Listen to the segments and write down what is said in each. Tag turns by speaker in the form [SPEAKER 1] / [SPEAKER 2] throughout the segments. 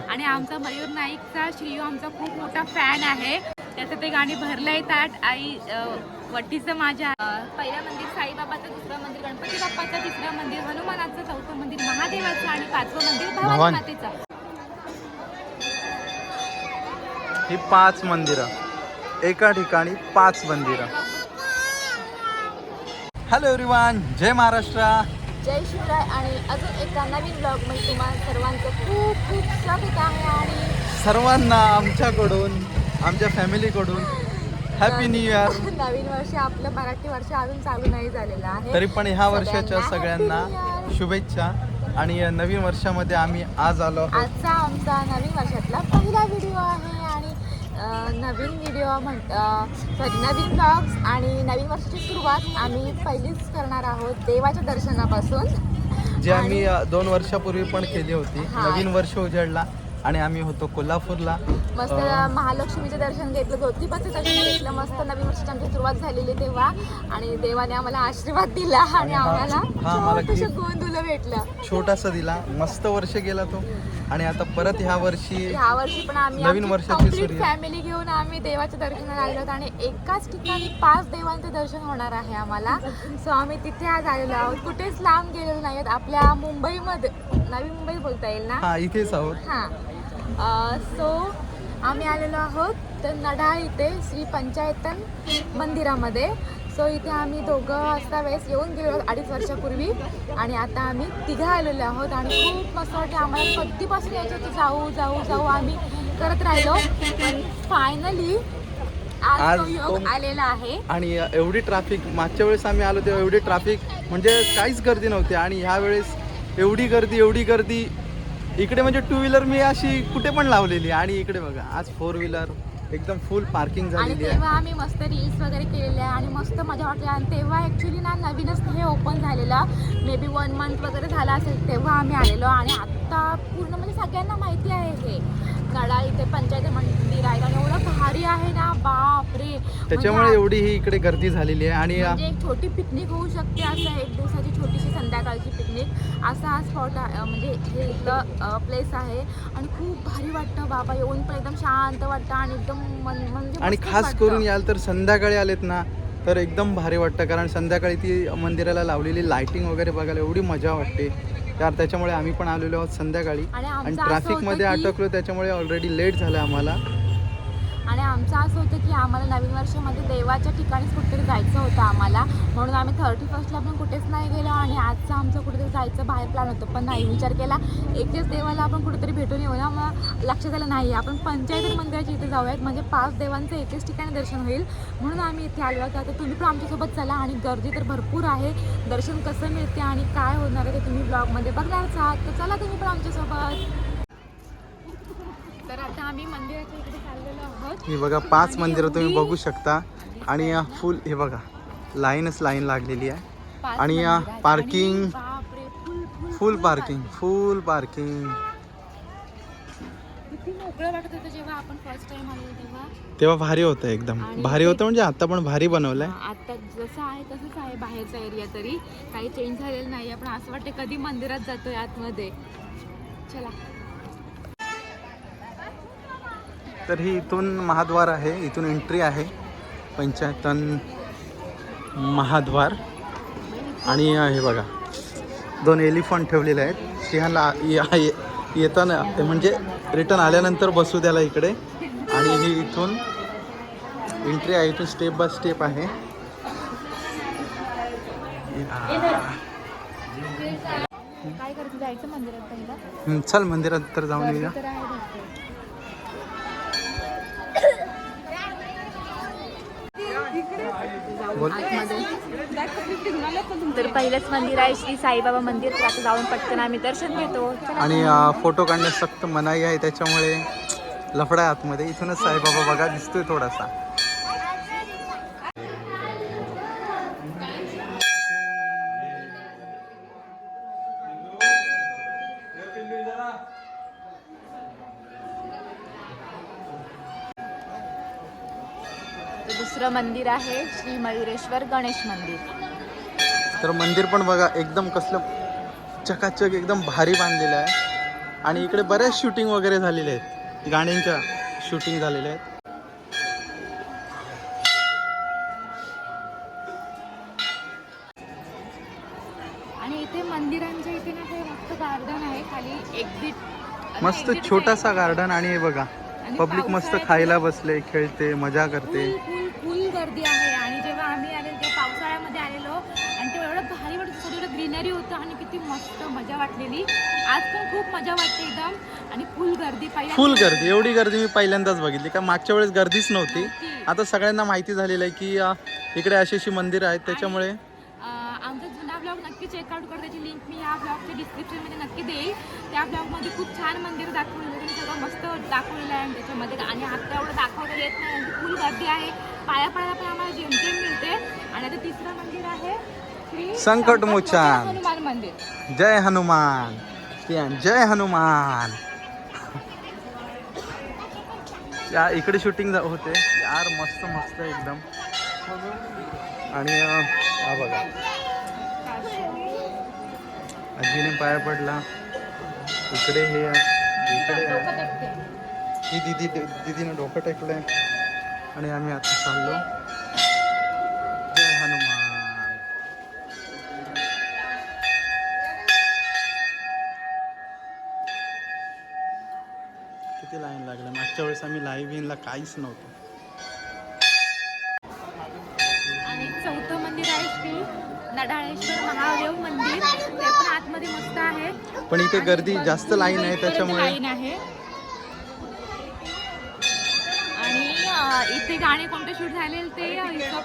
[SPEAKER 1] आणि आमचा मयूर नाईकचा श्रीयू आमचा खूप मोठा फॅन आहे. त्याचं ते गाणी भरलंय ताट आई वट्टीचं माझ्या पहिलं मंदिर साईबाबाचं दुसरं मंदिर गणपती बाप्पाचं तिसरं मंदिर हनुमानाचं चौथं मंदिर महादेवाचं आणि पाचवं मंदिर भवानी.
[SPEAKER 2] भवानी.
[SPEAKER 1] मातेचं
[SPEAKER 2] ही पाच मंदिरं. एका ठिकाणी पाच मंदिरं. हॅलो एव्हरीवन जय महाराष्ट्र.
[SPEAKER 1] जय शिवराय आणि अजून एका नवीन ब्लॉगमध्ये तुम्हाला सर्वांचं खूप खूप स्वागत आहे आणि
[SPEAKER 2] सर्वांना आमच्याकडून आमच्या फॅमिलीकडून हॅपी न्यू इयर
[SPEAKER 1] नवीन वर्ष आपलं मराठी वर्ष अजून चालू नाही झालेलं आहे.
[SPEAKER 2] तरी पण ह्या वर्षाच्या
[SPEAKER 1] सगळ्यांना.
[SPEAKER 2] शुभेच्छा. आणि या नवीन वर्षामध्ये आम्ही आज आलो
[SPEAKER 1] आजचा आमचा नवीन वर्षातला पहिला व्हिडिओ आहे आणि नवीन व्हिडिओ म्हण सॉरी नवीन ब्लॉग्स आणि नवीन वर्षाची सुरुवात आम्ही पहिलीच करणार आहोत देवाच्या दर्शनापासून.
[SPEAKER 2] जे आम्ही दोन वर्षापूर्वी पण केली होती.
[SPEAKER 1] हा.
[SPEAKER 2] नवीन वर्ष उजळला. आणि आम्ही होतो कोल्हापूरला.
[SPEAKER 1] मस्त महालक्ष्मीचं दर्शन घेतलं ज्योतिबाचं दर्शन घेतलं. मस्त नवीन वर्षाची आमची सुरुवात झालेली तेव्हा. आणि देवाने आम्हाला आशीर्वाद दिला आणि आम्हाला गोंधुलं भेटलं.
[SPEAKER 2] छोटासा दिला. मस्त वर्ष गेला तो. आणि आता परत ह्या वर्षी
[SPEAKER 1] ह्या वर्षी पण आम्ही
[SPEAKER 2] नवीन वर्षाची.
[SPEAKER 1] फॅमिली घेऊन आम्ही देवाच्या दर्शनाला आलेलो आहोत. आणि एकाच ठिकाणी पाच देवांचं दर्शन होणार आहे आम्हाला. सो आम्ही तिथे आज आलेलो आहोत. कुठेच लांब गेलेलो नाही आहोत. आपल्या मुंबईमध्ये. नवी मुंबई बोलता येईल ना?
[SPEAKER 2] हा इथेच आहोत.
[SPEAKER 1] हां. सो आम्ही आलेलो आहोत तर नढाळ इथे श्री पंचायतन मंदिरामध्ये. सो इथे आम्ही दोघं वाजता वेळेस येऊन गेलो अडीच वर्षापूर्वी. आणि आता आम्ही तिघं आलेलो आहोत आणि खूप मस्त वाटते आम्हाला कधीपासून यायचं होतं? जाऊ जाऊ जाऊ. आम्ही करत राहिलो. पण फायनली आज तो योग आलेला आहे.
[SPEAKER 2] आणि एवढी ट्रॅफिक मागच्या वेळेस आम्ही आलो तेव्हा एवढी ट्रॅफिक म्हणजे काहीच गर्दी नव्हती. आणि ह्या वेळेस एवढी गर्दी एवढी गर्दी. इकडे म्हणजे टू व्हीलर मी अशी कुठे पण लावलेली आणि इकडे बघा आज फोर व्हीलर एकदम फुल पार्किंग
[SPEAKER 1] आणि
[SPEAKER 2] झालेली आहे.
[SPEAKER 1] तेव्हा आम्ही मस्त रील्स वगैरे केलेल्या आणि मस्त मजा वाटली. आणि तेव्हा ॲक्च्युली ना नवीनच हे ओपन झालेलं. मे बी वन मंथ वगैरे झाला असेल तेव्हा आम्ही आलेलो. आणि आत्ता पूर्ण म्हणजे सगळ्यांना माहिती आहे हे. गडा इथे पंचायत मंदिर आहे आणि एवढं भारी आहे ना बाप रे
[SPEAKER 2] त्याच्यामुळे एवढी ही इकडे गर्दी झालेली आहे आणि
[SPEAKER 1] म्हणजे एक छोटी पिकनिक होऊ शकते असं एक दिवसाची छोटीशी संध्याकाळची पिकनिक असा हा स्पॉट आहे म्हणजे हे इथलं प्लेस आहे आणि खूप भारी वाटतं बाबा येऊन पण एकदम शांत वाटतं आणि एकदम म्हणजे
[SPEAKER 2] आणि खास. करून याल तर संध्याकाळी आलेत ना तर एकदम भारी वाटतं कारण संध्याकाळी ती मंदिराला लावलेली लाइटिंग वगैरे बघायला एवढी मजा वाटते. तर त्याच्यामुळे आम्ही पण आलेलो आहोत संध्याकाळी.
[SPEAKER 1] आणि
[SPEAKER 2] ट्रॅफिकमध्ये अटकलो त्याच्यामुळे ऑलरेडी लेट झालं आम्हाला.
[SPEAKER 1] आणि आमचं असं होतं की आम्हाला नवीन वर्षामध्ये देवाच्या ठिकाणीच कुठेतरी जायचं होतं आम्हाला. म्हणून आम्ही थर्टी फर्स्टला पण कुठेच नाही गेलो आणि आजचं आमचं कुठेतरी जायचं बाहेर प्लॅन होतं. पण नाही विचार केला एकच देवाला आपण कुठेतरी भेटून येऊ ना? मग लक्षात आलं नाही आपण पंचायत मंदिराच्या इथे जाऊयात. म्हणजे पाच देवांचं एकेच ठिकाणी दर्शन होईल. म्हणून आम्ही इथे आलो आहोत आता तुम्ही पण आमच्यासोबत चला आणि गर्दी तर भरपूर आहे. दर्शन कसं मिळते आणि काय होणार आहे ते तुम्ही ब्लॉगमध्ये बघणारच आहात. तर चला तुम्ही पण आमच्यासोबत. तर आता आम्ही मंदिराच्या इकडे चाललेलो आहोत.
[SPEAKER 2] हे बघा पाच मंदिरं तुम्ही बघू शकता. आणि फुल हे बघा लाईनच लाईन लागलेली आहे. आणि,
[SPEAKER 1] full,
[SPEAKER 2] full parking full parking.
[SPEAKER 1] तेव्हा.
[SPEAKER 2] भारी होतं एकदम. भारी होतं म्हणजे आता पण भारी बनवलंय.
[SPEAKER 1] आता जसं आहे तसंच आहे बाहेरचा एरिया तरी. काही चेंज झालेलं नाही आपण असं वाटतं कधी मंदिरात जातोय आतमध्ये. चला.
[SPEAKER 2] तर ही इथून महाद्वार आहे इथून एंट्री आहे. पंचायतन महाद्वार. आणि हे बघा दोन एलिफंट ठेवलेले आहेत. सिंहाला या- ये- येताना म्हणजे रिटर्न आल्यानंतर बसू त्याला इकडे. आणि ही इथून एंट्री आहे इथून स्टेप बाय स्टेप आहे. चल मंदिरात तर जाऊन येऊया.
[SPEAKER 1] तर पहिलंच मंदिर आहे श्री साईबाबा मंदिर. तर आता जाऊन पटकन आम्ही दर्शन घेतो.
[SPEAKER 2] आणि फोटो काढण्यास सक्त मनाई आहे त्याच्यामुळे लफडा आतमध्ये. इथूनच साईबाबा बघा दिसतोय थोडासा.
[SPEAKER 1] दुसरं मंदिर आहे श्री मयुरेश्वर गणेश मंदिर.
[SPEAKER 2] तर मंदिर पण बघा एकदम कसलं चकाचक एकदम भारी बांधलेलं आहे. आणि इकडे बऱ्याच शूटिंग वगैरे झालेले आहेत. गाण्यांच्या शूटिंग झालेल्या आहेत.
[SPEAKER 1] आणि इथे मंदिरांच्या इथे ना ते मस्त गार्डन आहे खाली एक्झिट
[SPEAKER 2] मस्त छोटासा गार्डन आणि हे बघा पब्लिक मस्त खायला बसले खेळते मजा करते.
[SPEAKER 1] फुल गर्दी आहे आणि जेव्हा आम्ही आलेलो तेव्हा पावसाळ्यामध्ये आलेलो आणि तेव्हा एवढं भारी वाटत सगळीकडे ग्रीनरी होतं आणि किती मस्त मजा वाटलेली. आज पण खूप मजा वाटते एकदम. आणि फुल गर्दी पहिल्या
[SPEAKER 2] फुल गर्दी एवढी गर्दी मी पहिल्यांदाच बघितली का मागच्या वेळेस गर्दीच नव्हती. आता सगळ्यांना माहिती झालेलं आहे की अ, इकडे अशी अशी मंदिरं आहेत त्याच्यामुळे
[SPEAKER 1] आमचा जुना ब्लॉग नक्की चेकआउट कर त्याची लिंक मी या ब्लॉगच्या डिस्क्रिप्शनमध्ये नक्की देईल. त्या ब्लॉगमध्ये खूप छान मंदिर दाखवलेलं आहे सगळं मस्त दाखवलेलं आहे त्याच्यामध्ये. आणि आता एवढं दाखवता येत नाही. गर्दी आहे. पाया पडायला पण आम्हाला जेमतेम मिळते. आणि आता तिसरं मंदिर आहे श्री
[SPEAKER 2] संकटमोचन.
[SPEAKER 1] हनुमान मंदिर.
[SPEAKER 2] जय हनुमान. जय हनुमान. या इकडे शूटिंग होते. यार मस्त मस्त एकदम. आणि अ, हा बघा. आजीने पाया पडला. इकडे हे आहे, इकडे आहे. ही दिदी दिदीने डोकं टेकलंय. आणि आम्ही आता चाललो. जय हनुमान. किती लाईन लागल्या? मागच्या वेळेस आम्ही लाईव्ह इनला काहीच नव्हतं.
[SPEAKER 1] आणि चौथं मंदिर आहे श्री नडाळेश्वर महादेव मंदिर. ते पण आतमध्ये मस्त आहे.
[SPEAKER 2] पण इथे गर्दी जास्त लाईन आहे त्याच्यामुळे
[SPEAKER 1] लाईन आहे. इथे गाणे कोणते शूट झाले ते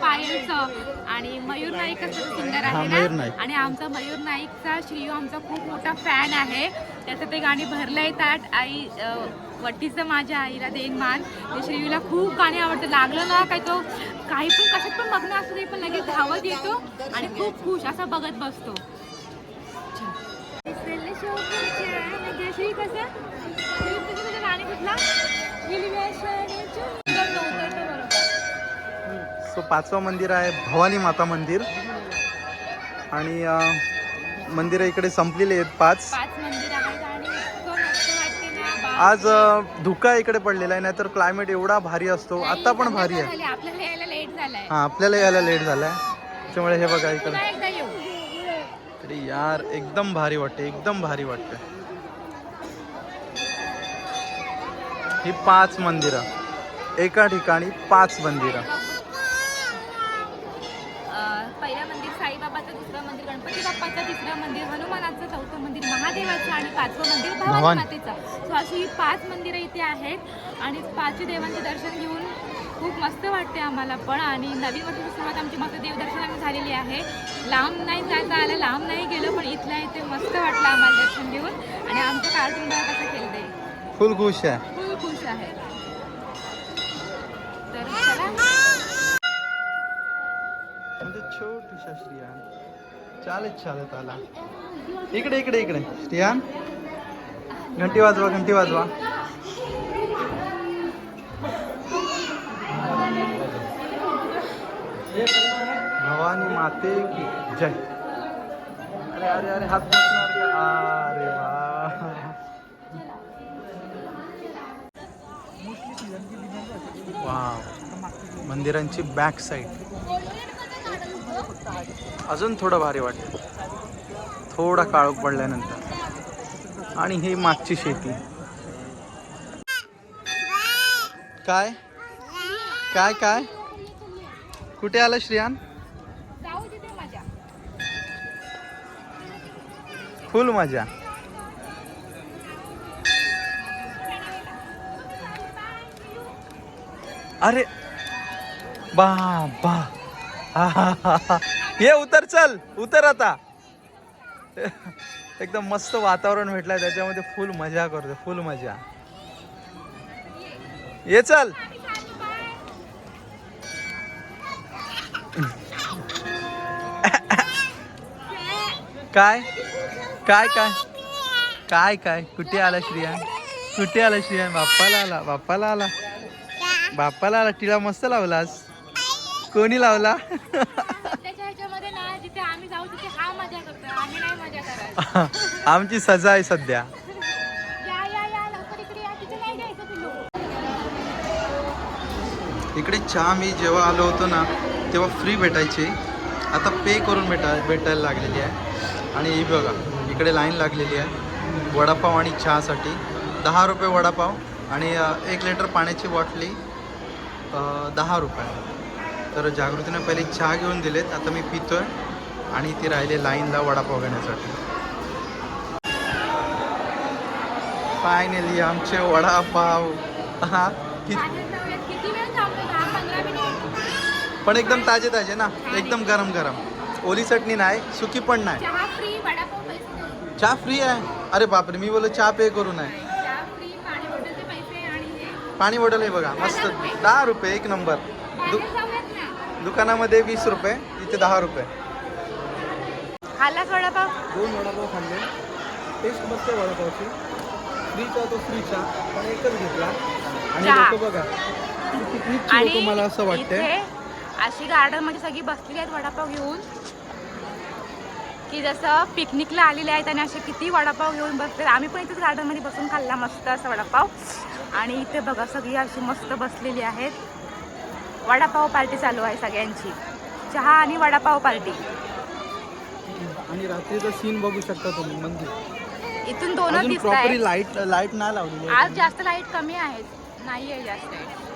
[SPEAKER 1] पायलचं आणि मयूर नाईक असं सिंगर
[SPEAKER 2] हा,
[SPEAKER 1] आहे ना. आणि आमचा मयूर नाईकचा श्रीयू आमचा खूप मोठा फॅन आहे. त्याचं ते गाणी भरलं येतात आई वट्टीचं माझ्या आईला देईन मान. ते श्रीयूला खूप गाणी आवडतं. लागलं ना काय तो काही पण कशात पण बघणं असतं ते पण लगेच धावत येतो आणि खूप खुश असा बघत बसतो. श्री कसं श्री गाणी कुठला
[SPEAKER 2] सो पाचवं मंदिर आहे भवानी माता मंदिर. आणि मंदिरं इकडे संपलेली आहेत पाच. आज धुका इकडे पडलेला आहे नाहीतर क्लायमेट एवढा भारी असतो. आता पण भारी आहे.
[SPEAKER 1] झाले, आपल्याला यायला लेट झालाय.
[SPEAKER 2] हा आपल्याला यायला लेट झालाय. त्याच्यामुळे हे बघा इकडे. इकडे यार एकदम भारी वाटते एकदम भारी वाटते. ही पाच मंदिरं. एका ठिकाणी पाच मंदिरं.
[SPEAKER 1] तिसरं मंदिर हनुमानाचं चौथं मंदिर महादेवाचं आणि पाचवं मंदिर भवानी. मातेचं. सो अशी ही पाच मंदिरं इथे आहेत आणि पाचही देवांचे दर्शन घेऊन खूप मस्त वाटते आम्हाला पण. आणि नवीन वर्षाची सुरुवात आमची मस्त देवदर्शनाने झालेली आहे. लांब नाही जायचं आलं लांब नाही गेलो पण इथल्या इथे मस्त वाटलं आम्हाला दर्शन घेऊन. आणि आमचं कार्टून कसं खेळतंय
[SPEAKER 2] फुल खुश आहे.
[SPEAKER 1] फुल खुश आहे. तर चला.
[SPEAKER 2] म्हणजे छोटूशा चालत चालत आला इकडे इकडे इकडे. स्टियान घंटी वाजवा घंटी वाजवा. भवानी माते की जय. अरे अरे अरे हात अरे वा. वाव. मंदिरांची बॅक साईड अजून थोडं भारी वाटतं थोडा काळोख पडल्यानंतर. आणि ही मागची शेती. काय? काय काय? कुठे आलं श्रियान?
[SPEAKER 1] जाऊ बा बा.
[SPEAKER 2] हा हा हा हा. ये उतर चल उतर आता. एकदम मस्त वातावरण भेटलंय त्याच्यामध्ये फुल मजा करतो फुल मजा. ये चल. काय? काय काय? काय काय? कुठे आला श्रियान? कुठे आला श्रियान? बाप्पाला आला बाप्पाला आला. बाप्पाला आला. टिळा मस्त लावलास? कोणी लावला
[SPEAKER 1] त्याच्या ह्याच्यामध्ये ना जिथे आम्ही जाऊ तिथे हा मजा करतो आम्ही नाही मजा करत
[SPEAKER 2] आमची सजा आहे सध्या. इकडे चहा मी जेव्हा आलो होतो ना तेव्हा फ्री भेटायची. आता पे करून भेटा भेटायला लागलेली आहे. आणि ही बघा इकडे लाईन लागलेली आहे. वडापाव आणि चहासाठी. दहा रुपये वडापाव आणि एक लिटर पाण्याची बॉटली दहा रुपये. तर जागृतीने पहिले चहा घेऊन दिलेत. आता मी पितोय आणि ती राहिले लाईनला वडापाव घेण्यासाठी. फायनली आमचे वडापाव. हा? पण एकदम ताजे ताजे ना? एकदम गरम गरम ओली चटणी नाही सुकी पण नाही.
[SPEAKER 1] चहा फ्री वडापाव पैसे देऊन.
[SPEAKER 2] चहा फ्री आहे? अरे बापरे मी बोललो चहा पे करू नये.
[SPEAKER 1] चहा फ्री पाणी बॉटलचे पैसे आणि हे
[SPEAKER 2] पाणी बॉटल आहे बघा मस्त. दहा रुपये एक नंबर. दु दुकानामध्ये वीस रुपये इथे दहा रुपये.
[SPEAKER 1] खाल्ला वडापाव?
[SPEAKER 2] दोन वडापाव खाल्ले. टेस्ट मस्त वडापावची. फ्रीचा तो फ्रीचा पण एकच घेतला. आणि
[SPEAKER 1] चहा.
[SPEAKER 2] लोक बघा. किती लोक मला असं वाटतंय.
[SPEAKER 1] इथे अशी गार्डनमध्ये सगळी बसलेली आहेत वडापाव घेऊन. की जसं पिकनिकला आलेले आहेत आणि असे किती वडापाव घेऊन बसले आम्ही पण इथेच गार्डनमध्ये बसून खाल्ला मस्त असा वडापाव. आणि इथे बघा सगळी अशी मस्त बसलेली आहेत. वडापाव पार्टी चालू आहे सगळ्यांची. चहा आणि वडापाव पार्टी
[SPEAKER 2] आणि रात्रीचा सीन बघू शकता तुम्ही मंदिर.
[SPEAKER 1] इथून दोनच
[SPEAKER 2] अजून
[SPEAKER 1] दिसत
[SPEAKER 2] प्रॉपरी
[SPEAKER 1] आहेत
[SPEAKER 2] लाइट लाइट नाही लावलेली आहे.
[SPEAKER 1] आज जास्त लाइट कमी आहेत. नाही आहे जास्त. light.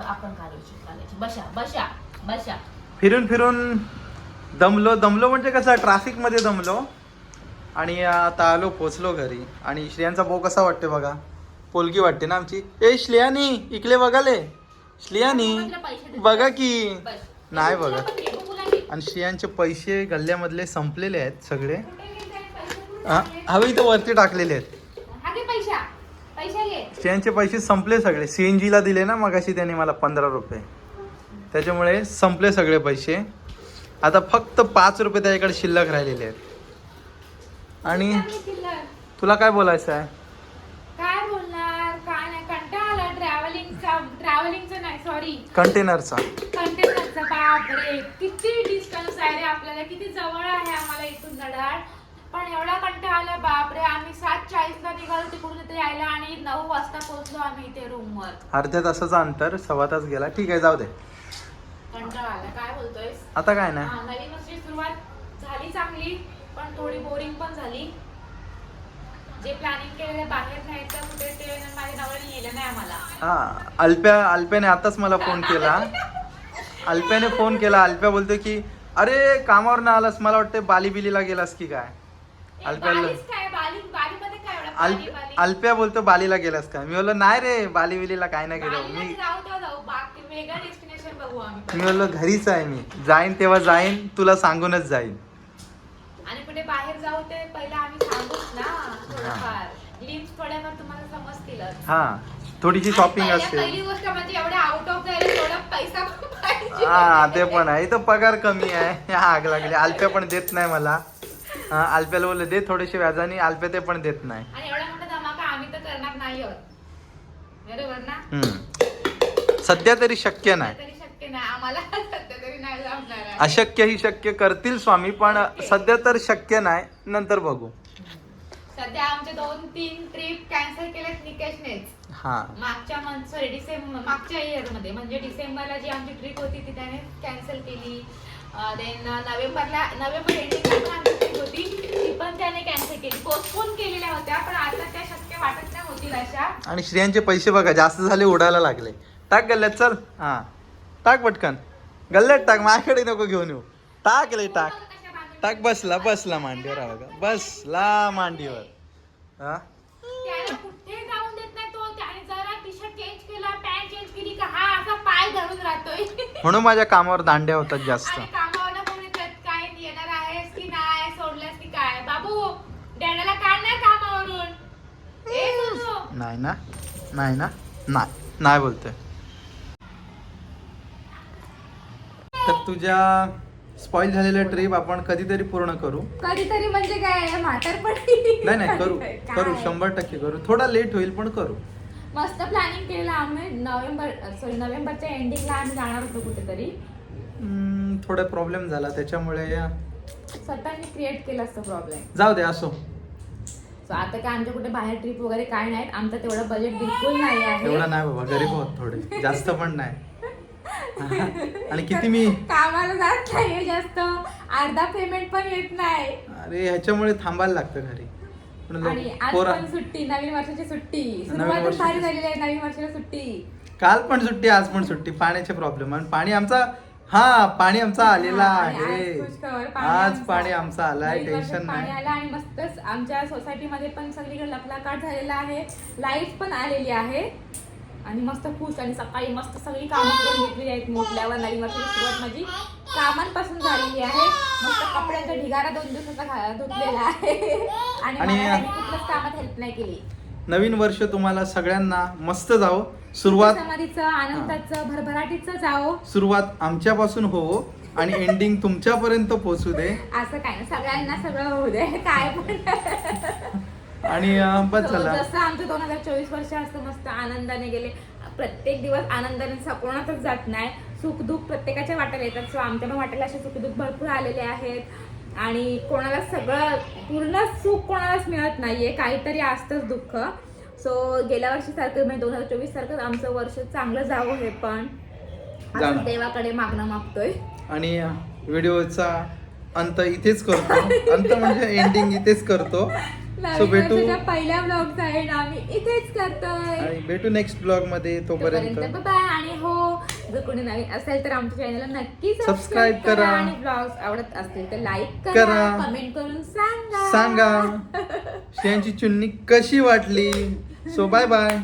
[SPEAKER 1] आपण काढायची काढायची बशा बशा बशा
[SPEAKER 2] फिरून फिरून दमलो दमलो म्हणजे कसं ट्रॅफिकमध्ये दमलो. आणि आता आलो पोचलो घरी. आणि श्रेयांचा भाऊ कसा वाटते बघा? पोलगी वाटते ना आमची. ए श्रेयानी इकडे बघाले. श्रेयानी बघा की. नाही बघा. आणि श्रेयांचे पैसे गल्ल्यामधले संपलेले आहेत सगळे? हा, हवे इथं वरती टाकलेले आहेत. श्रेयांचे पैसे संपले सगळे. सी एन जीला दिले ना मगाशी त्यांनी मला पंधरा रुपये. त्याच्यामुळे संपले सगळे पैसे. आता फक्त पाच रुपये त्याच्याकडे शिल्लक राहिलेले आहेत. आणि. तुला काय बोलायचं आहे
[SPEAKER 1] काय बोलणार काय नाही कंटाळा आला ट्रॅव्हलिंगचा ट्रॅव्हलिंगचा नाही सॉरी
[SPEAKER 2] कंटेनरचा
[SPEAKER 1] कंटेनरचा बापरे. किती डिस्टन्स आहे रे आपल्याला. किती जवळ आहे आम्हाला इथून नडाळ पण एवढा कंटाळा आला बापरे. आम्ही सात चाळीसला निघालो तिकडून इथे यायला आणि नऊ वाजता पोहोचलो आम्ही इथे रूमवर
[SPEAKER 2] अर्ध्या तासाचं अंतर सव्वा तास गेला. ठीक आहे जाऊ दे.
[SPEAKER 1] कंटाळा आला काय बोलतोयस?
[SPEAKER 2] आता काय नाही.
[SPEAKER 1] हा, नवीन वर्षाची सुरुवात झाली चांगली पण थोडी बोरिंग पण झाली. जे प्लॅनिंग केलेलं बाहेर न्यायचं कुठे ते माझ्या नवऱ्याने नेलं नाही आम्हाला.
[SPEAKER 2] हा अल्प्या अल्प्याने आताच मला फोन केला. अल्प्याने फोन केला. अल्प्या बोलतोय की अरे कामावर ना आलास. मला वाटतं बाली बिलीला गेलास की काय? अल्प्याला
[SPEAKER 1] बालीच काय? बाली बालीमध्ये काय एवढं
[SPEAKER 2] अल्प
[SPEAKER 1] बाली बाली
[SPEAKER 2] अल्प्या बोलतो बालीला गेलास का? मी बोललो नाही रे बाली बिलीला काय नाही गेलो. मी
[SPEAKER 1] जाऊ तर जाऊ बाकी वेगळं डेस्टिनेशन बघू आम्ही
[SPEAKER 2] मी बोललो घरीच आहे मी. जाईन तेव्हा जाईन. तुला सांगूनच जाईन.
[SPEAKER 1] आणि कुठे बाहेर जाऊ ते पहिलं आम्ही थोडंफार ग्लिम्स थोड्याफार तुम्हाला समजतीलच.
[SPEAKER 2] हा. थोडीशी शॉपिंग
[SPEAKER 1] आणि
[SPEAKER 2] असते
[SPEAKER 1] पहिल्या- पहिली गोष्ट म्हणजे एवढ्या आउट ऑफ द एरिया पैसा पण पाहिजे.
[SPEAKER 2] हा ते पण आहे. इथं पगार कमी आहे. आग लागली. अल्प्या पण देत नाही मला. हा, अल्प्याला बोलले दे थोडेसे व्याजाने अल्प्या ते पण देत नाही.
[SPEAKER 1] आणि एवढा मोठा धमाका आम्ही तर करणार नाही आहोत. बरोबर ना?
[SPEAKER 2] हम्म. सध्या तरी शक्य नाही.
[SPEAKER 1] तरी शक्य नाही. आम्हाला सध्या तरी नाही जमणार आहे.
[SPEAKER 2] अशक्य ही शक्य करतील स्वामी पण सध्या तर शक्य नाही. नंतर बघू.
[SPEAKER 1] सध्या आमचे दोन तीन ट्रिप कॅन्सल केलेत निकेशनेच.
[SPEAKER 2] हा.
[SPEAKER 1] मागच्या मंथ सॉरी डिसेंबर मागच्या इयरमध्ये. म्हणजे डिसेंबरला जी आमची ट्रिप होती ती त्याने कॅन्सल केली. देन नोव्हेंबरला नोव्हेंबर एंडिंगला पण आमची ट्रिप होती. ती पण त्याने कॅन्सल केली. पोस्टपोन केलेल्या होत्या पण आता त्या शक्य वाटत नाही होतील अशा.
[SPEAKER 2] आणि श्रेयांचे पैसे बघा जास्त झाले उडायला लागले. टाक गल्ल्यात चल. हा. टाक पटकन. गल्ल्यात टाक माझ्याकडे नको घेऊन येऊ. टाक ले टाक. टाक बसला बसला मांडीवर हा बघा. बसला मांडीवर. हा?
[SPEAKER 1] त्याला कुठे जाऊन देत नाही तो? त्याने जरा टी शर्ट चेंज केला पॅन्ट चेंज केली का? हा असा पाय धरून राहतोय.
[SPEAKER 2] म्हणून माझ्या कामावर दांड्या होतात जास्त.
[SPEAKER 1] आणि कामावर कोणी येतात, काय येणार आहेस की नाही? सोडलंस की काय? बाबू डॅडाला काढ ना कामावरून. ए सोनू.
[SPEAKER 2] नाही ना? नाही ना? नाही. नाही बोलतोय. तर तुझ्या स्पॉइल झालेल्या ट्रिप आपण कधीतरी पूर्ण करू.
[SPEAKER 1] कधीतरी म्हणजे काय म्हातार
[SPEAKER 2] नाही नाही करू करू शंभर टक्के करू. थोडा लेट होईल पण करू.
[SPEAKER 1] मस्त प्लॅनिंग केलेलं आम्ही. नोव्हेंबर सॉरी नोव्हेंबरच्या एंडिंगला आम्ही जाणार होतो कुठेतरी.
[SPEAKER 2] थोडा प्रॉब्लेम झाला. त्याच्यामुळे
[SPEAKER 1] स्वतःने क्रिएट केला असतो प्रॉब्लेम
[SPEAKER 2] जाऊ दे असो.
[SPEAKER 1] सो आता काय आमच्या कुठे बाहेर ट्रिप वगैरे काय नाहीत. आमचं तेवढं बजेट बिलकुल नाही आहे.
[SPEAKER 2] एवढा नाही बाबा गरीब आहोत थोडे. जास्त पण नाही. आणि किती मी
[SPEAKER 1] कामाला जात नाहीये जास्त. अर्धा पेमेंट पण येत नाही.
[SPEAKER 2] अरे ह्याच्यामुळे थांबायला लागतं घरी.
[SPEAKER 1] आणि आज पण सुट्टी नवीन वर्षाची सुट्टी.
[SPEAKER 2] वर्षाची
[SPEAKER 1] भारी झालेली आहे नवीन वर्षाला सुट्टी.
[SPEAKER 2] काल पण सुट्टी आज पण सुट्टी. पाण्याचे प्रॉब्लेम आणि पाणी आमचा हा पाणी आमचा आलेला आहे.
[SPEAKER 1] आज पाणी आमचं.
[SPEAKER 2] आलाय टेन्शन
[SPEAKER 1] पाणी
[SPEAKER 2] नाही.
[SPEAKER 1] आलं आणि मस्तच आमच्या सोसायटीमध्ये पण सगळीकडे लपलाकाट झालेला आहे. लाइट पण आलेली आहे. आणि मस्त खुश आणि सकाळी मस्त सगळी कामं करून घेतलेली आहेत मोठल्यावर नवीन वर्षाची सुरुवात माझी कामांपासून झालेली आहे. मस्त कपड्यांचा ढिगारा दोन दिवसाचा धुतलेला आहे. आणि मला कुठल्याच कामात हेल्प नाही केली.
[SPEAKER 2] नवीन वर्ष तुम्हाला सगळ्यांना मस्त जावो. सुरुवात
[SPEAKER 1] समाधीचं आनंदाचं भरभराटीचं जावो.
[SPEAKER 2] सुरुवात आमच्यापासून हो आणि एंडिंग तुमच्यापर्यंत पोहोचू दे.
[SPEAKER 1] असं काय ना सगळ्यांना सगळं होऊ दे. काय पण.
[SPEAKER 2] आणि बस
[SPEAKER 1] So,
[SPEAKER 2] झाला.
[SPEAKER 1] जसं आमचं दोन हजार चोवीस वर्ष असतं मस्त आनंदाने गेले. प्रत्येक दिवस आनंदाने कोणातच जात नाही. सुख दुःख प्रत्येकाच्या वाट्याला येतात. सो आमच्या पण वाट्याला असे सुख दुःख भरपूर आलेले आहेत. आणि कोणाला सगळं पूर्ण सुख कोणालाच मिळत नाहीये. काहीतरी असतंच दुःख. सो गेल्या वर्षी सारखं म्हणजे दोन हजार चोवीस सारखं आमचं वर्ष चांगलं जावं हे पण.
[SPEAKER 2] जाणार.
[SPEAKER 1] असं देवाकडे मागणं मागतोय.
[SPEAKER 2] आणि व्हिडिओचा अंत इथेच करतो. अंत म्हणजे एंडिंग इथेच करतो. सो भेटू.
[SPEAKER 1] पहिल्या ब्लॉग आहे आम्ही इथेच करतोय.
[SPEAKER 2] भेटू नेक्स्ट ब्लॉगमध्ये तोपर्यंत.
[SPEAKER 1] बाय आणि हो जर कोणी नवीन असेल तर आमच्या चॅनलला नक्की सबस्क्राईब करा. आणि ब्लॉग्स आवडत असतील तर लाईक
[SPEAKER 2] करा.
[SPEAKER 1] करा. कमेंट करून सांगा.
[SPEAKER 2] सांगा. श्रेयांची चुन्नी कशी वाटली? So bye bye